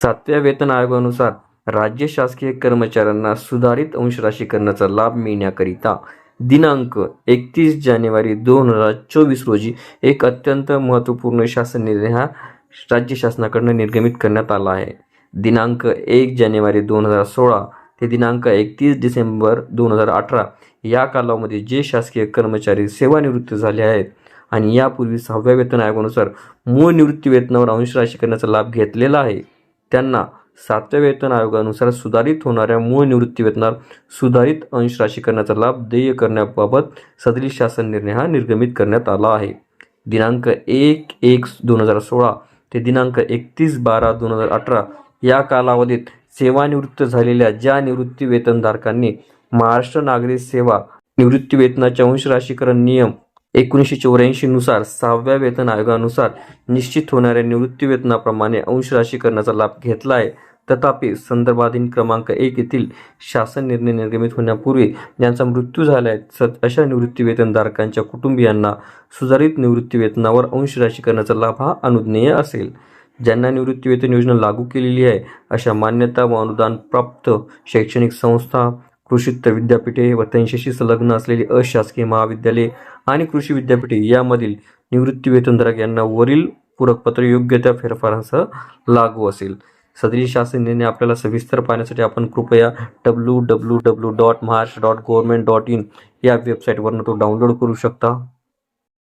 सातव्या वेतन आयोगानुसार राज्य शासकीय कर्मचाऱ्यांना सुधारित अंश राशीकरणाचा लाभ मिळण्याकरिता दिनांक एकतीस जानेवारी दोन हजार चोवीस रोजी एक अत्यंत महत्त्वपूर्ण शासन निर्णय हा राज्य शासनाकडनं निर्गमित करण्यात आला आहे. दिनांक एक जानेवारी दोन हजार सोळा ते दिनांक एकतीस डिसेंबर दोन हजार अठरा या कालावधीमध्ये जे शासकीय कर्मचारी सेवानिवृत्त झाले आहेत आणि यापूर्वी सहाव्या वेतन आयोगानुसार मूळ निवृत्ती वेतनावर अंश राशीकरणाचा लाभ घेतलेला आहे. त्यांना सातव्या वेतन आयोगानुसार सुधारित होणाऱ्या मूळ निवृत्तीवेतनावर सुधारित अंश राशीकरणाचा लाभ देय करण्याबाबत सदरी शासन निर्णय हा निर्गमित करण्यात आला आहे. दिनांक एक एक दोन हजार सोळा ते दिनांक एकतीस बारा दोन हजार अठरा या कालावधीत सेवानिवृत्त झालेल्या ज्या निवृत्ती वेतनधारकांनी महाराष्ट्र नागरी सेवा निवृत्ती वेतनाचे अंश राशीकरण नियम एकोणीसशे चौऱ्याऐंशी नुसार सहाव्या वेतन आयोगानुसार निश्चित होणाऱ्या निवृत्ती वेतनाप्रमाणे अंश राशीकरणाचा लाभ घेतला आहे. तथापि संदर्भाधीन क्रमांक एक येथील शासन निर्णय निर्गमित होण्यापूर्वी ज्यांचा मृत्यू झाला आहे सत अशा निवृत्तीवेतनधारकांच्या कुटुंबियांना सुधारित निवृत्तीवेतनावर अंश राशीकरणाचा लाभ हा अनुज्ञेय असेल. ज्यांना निवृत्तीवेतन योजना लागू केलेली आहे अशा मान्यता व अनुदान प्राप्त शैक्षणिक संस्था कृषीत्तर विद्यापीठे व त्यांच्याशी संलग्न असलेली अशासकीय महाविद्यालये आणि कृषी विद्यापीठे यामधील निवृत्ती वेतनधारक यांना वरील पूरकपत्र योग्य त्या फेरफारांसह लागू असेल. सदरी शासन निर्णय आपल्याला सविस्तर पाहण्यासाठी आपण कृपया W W W dot Maharashtra dot government dot in या वेबसाईटवरनं तो डाउनलोड करू शकता.